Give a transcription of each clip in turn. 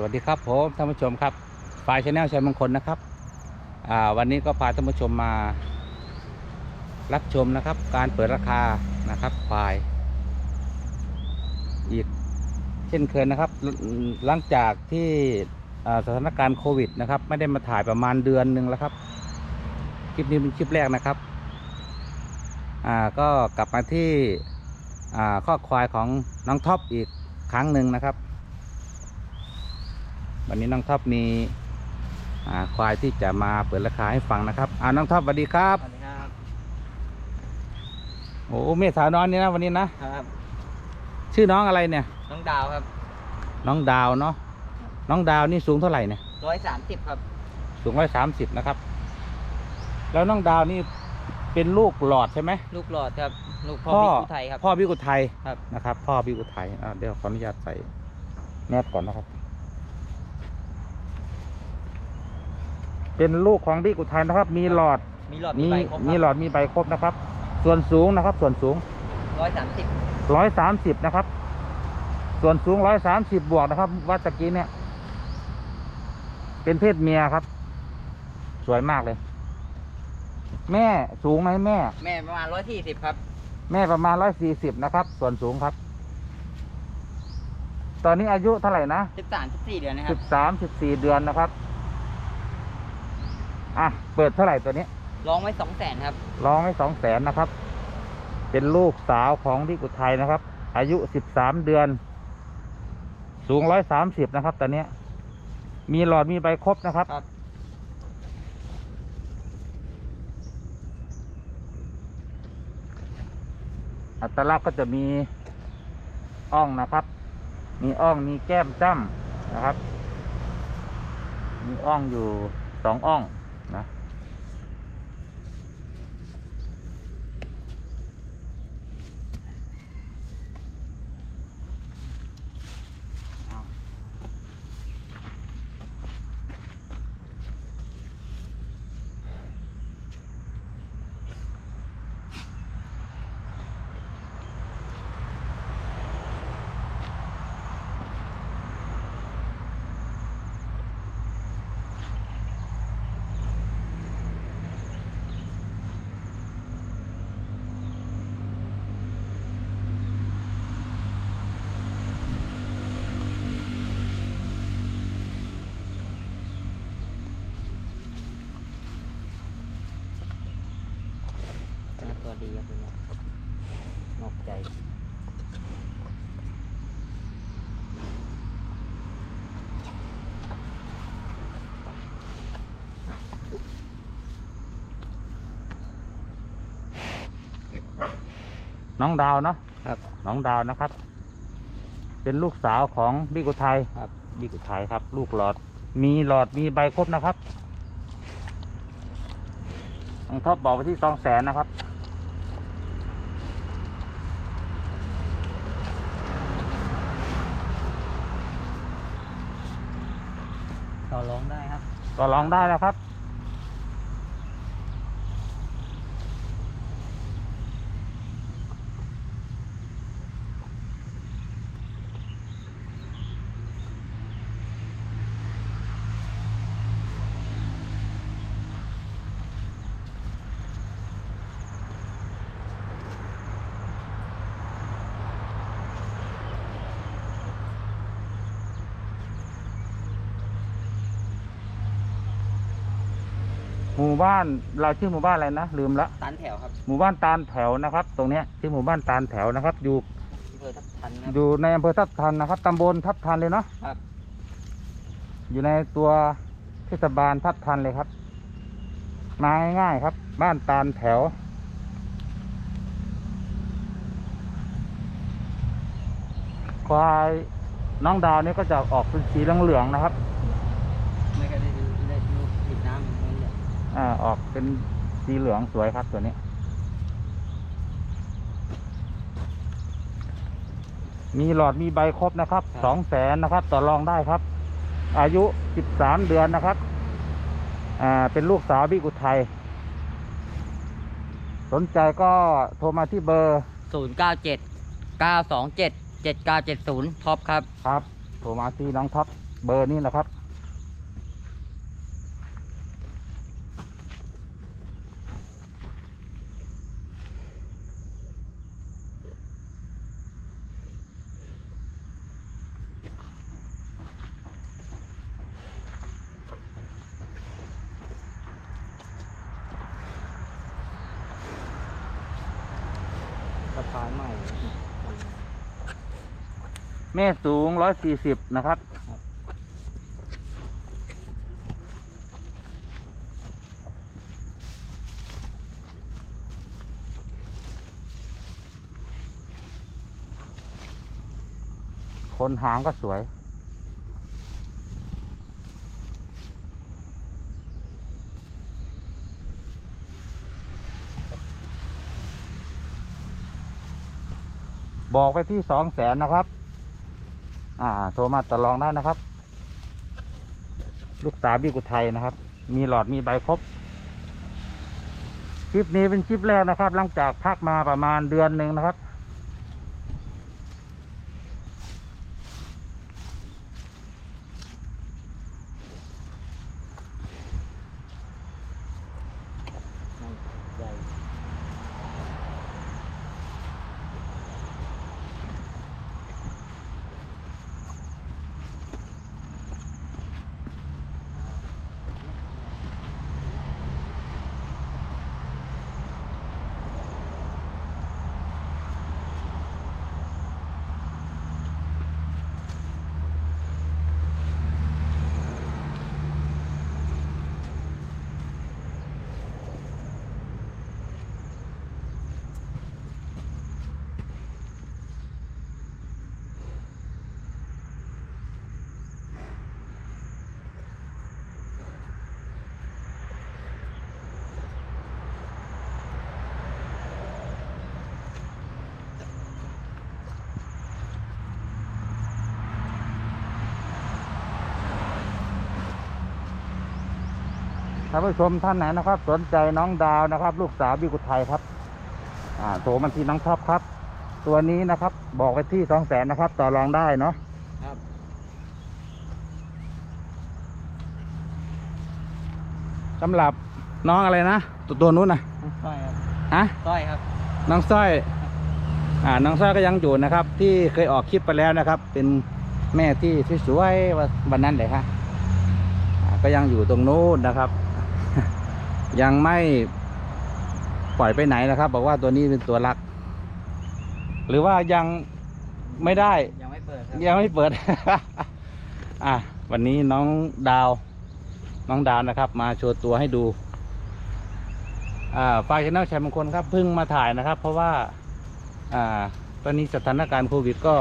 สวัสดีครับผมท่านผู้ชมครับฝ่ายชาแนลชัยมงคลนะครับวันนี้ก็พาท่านผู้ชมมารับชมนะครับ การเปิดราคานะครับควายอีกเช่นเคยนะครับ หลังจากที่สถานการณ์โควิดนะครับ ไม่ได้มาถ่ายประมาณเดือนหนึ่งแล้วครับ คลิปนี้เป็นคลิปแรกนะครับก็กลับมาที่ข้อควายของน้องท็อปอีกครั้งหนึ่งนะครับ วันนี้น้องท็อปมีอ่าควายที่จะมาเปิดราคาให้ฟังนะครับอ่าน้องท็อปสวัสดีครับสวัสดีครับโอ้เมษาน้อยนี่นะวันนี้นะครับ ชื่อน้องอะไรเนี่ย น้องดาวครับ น้องดาวเนาะน้องดาวนี่สูงเท่าไหร่เนี่ยร้อยสามสิบครับ สูงร้อยสามสิบนะครับ แล้วน้องดาวนี่เป็นลูกหลอดใช่ไหมลูกหลอดครับลูกพ่อบิ๊กอุทัยครับพ่อบิ๊กอุทัยครับนะครับ พ่อบิ๊กอุทัยอ่าเดี๋ยวขออนุญาตใส่แมสก่อนนะครับ เป็นลูกของบิ๊กอุทัยนะครับ มีหลอดมีหลอดมีมีใบครบมีหลอดมีใบครบนะครับ ส่วนสูงนะครับ ส่วนสูง ร้อยสามสิบร้อยสามสิบนะครับ ส่วนสูงร้อยสามสิบบวกนะครับ วัดตะกี้เนี่ย เป็นเพศเมียครับ สวยมากเลย แม่สูงไหมแม่ แม่ประมาณร้อยสี่สิบครับ แม่ประมาณร้อยสี่สิบนะครับ ส่วนสูงครับ ตอนนี้อายุเท่าไหร่นะสิบสามสิบสี่เดือนนะคสิรับบสามสิบสี่เดือนนะครับ อะเปิดเท่าไหร่ตัวนี้ร้องไว้สองแสนครับร้องให้สองแสนนะครับ เป็นลูกสาวของดิกุทัยนะครับ อายุสิบสามเดือน สูงร้อยสามสิบนะครับตอนเนี้ยมีหลอดมีใบครบนะครับครับอัตลักษณ์ก็จะมีอ่องนะครับ มีอ่องมีแก้มจ้ำนะครับ มีอ่องอยู่สองอ่อง น้องดาวเนาะครับ น้องดาวนะครับ เป็นลูกสาวของบิกุไทยครับบิกุไทยครับ ลูกหลอด มีหลอดมีใบครบนะครับน้องท็อปบอกไปที่สองแสนนะครับต่อร้องได้ครับก็ลองได้นะครับ หมู่บ้านเราชื่อหมู่บ้านอะไรนะลืมละตันแถวครับหมู่บ้านตาลแถวนะครับ ตรงเนี้ยชื่อหมู่บ้านตาลแถวนะครับ อยู่อำเภอทับทันครับ อยู่ในอำเภอทับทันนะครับตำบลทับทันเลยเนาะครับ อยู่ในตัวเทศบาลทับทันเลยครับ มาง่ายๆครับ บ้านตาลแถว ควายน้องดาวนี่ก็จะออกเป็นสีเหลืองๆนะครับ ไม่เคยได้ดูได้ดูผิดน้ำเหมือนเลย อ่าออกเป็นสีเหลืองสวยครับตัวนี้ มีหลอดมีใบครบนะครับสองแสนนะครับ ต่อรองได้ครับ อายุสิบสามเดือนนะครับ อ่าเป็นลูกสาวบิ๊กอุทัยสนใจก็โทรมาที่เบอร์ศูนย์เก้าเจ็ดเก้าสองเจ็ดเจ็ดเก้าเจ็ดศูนย์ท็อปครับ ครับ โทรมาที่น้องท็อปเบอร์นี้นะครับาใหม่ แม่สูงร้อยสี่สิบนะครับ คนหางก็สวย บอกไปที่สองแสนนะครับ อ่า โทรมาต่อรองได้นะครับ ลูกสาวบีกุไทยนะครับ มีหลอดมีใบครบ คลิปนี้เป็นคลิปแรกนะครับ หลังจากพักมาประมาณเดือนหนึ่งนะครับ ท่านผู้ชมท่านไหนนะครับ สนใจน้องดาวนะครับ ลูกสาวบิกุไทยครับ อ่าโทรมาที่น้องท็อปครับ ตัวนี้นะครับ บอกไปที่สองแสนนะครับ ต่อรองได้เนาะครับ สำหรับน้องอะไรนะ ตัวตัวนู้นนะสร้อยครับฮะสร้อยครับ น้องสร้อย อ่า น้องสร้อยก็ยังอยู่นะครับ ที่เคยออกคลิปไปแล้วนะครับ เป็นแม่ที่สวยๆวันนั้นเลยฮะอ่าก็ยังอยู่ตรงนู้นนะครับ ยังไม่ปล่อยไปไหนนะครับ บอกว่าตัวนี้เป็นตัวรัก หรือว่ายังไม่ได้ ยังไม่เปิดครับยังไม่เปิด อะวันนี้น้องดาว น้องดาวนะครับ มาโชว์ตัวให้ดู อ่าฝ่ายชแนลชัยมงคลครับเพิ่งมาถ่ายนะครับ เพราะว่า อ่า ตอนนี้สถานการณ์โควิดก็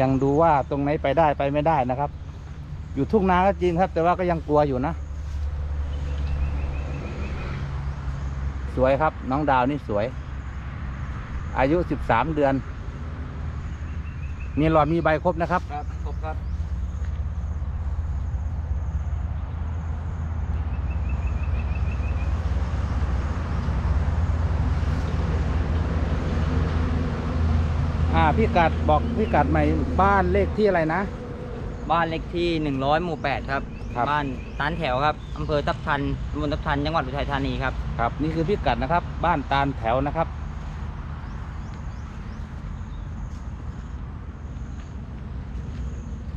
ยังดูว่าตรงไหนไปได้ไปไม่ได้นะครับ อยู่ทุ่งนาก็จริงครับ แต่ว่าก็ยังกลัวอยู่นะ สวยครับ น้องดาวนี่สวย อายุสิบสามเดือน มีหลอดมีใบครบนะครับ ครับครบครับ อ่าพี่กัดบอกพี่กัดใหม่บ้านเลขที่อะไรนะ บ้านเล็กที่หนึ่งร้อยหมู่แปดครับ ครับ บ้านตานแถวครับอำเภอทับทันตำบลทับทัน จังหวัดอุทัยธานีครับ ครับ นี่คือพี่กัดนะครับ บ้านตาลแถวนะครับ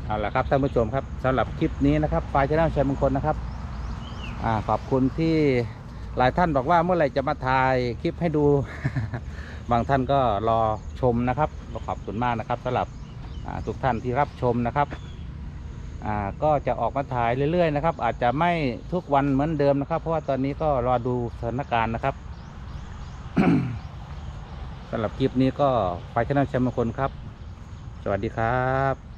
เอาละครับท่านผู้ชมครับสำหรับคลิปนี้นะครับฝ่ายชนะชัยมงคลนะครับอ่าขอบคุณที่หลายท่านบอกว่าเมื่อไหร่จะมาถ่ายคลิปให้ดู บางท่านก็รอชมนะครับก็ขอบคุณมากนะครับสำหรับอ่าทุกท่านที่รับชมนะครับ อ่าก็จะออกมาถ่ายเรื่อยๆนะครับ อาจจะไม่ทุกวันเหมือนเดิมนะครับ เพราะว่าตอนนี้ก็รอดูสถานการณ์นะครับสำหรับคลิปนี้ก็ไฟชนะชัยมงคนครับ สวัสดีครับ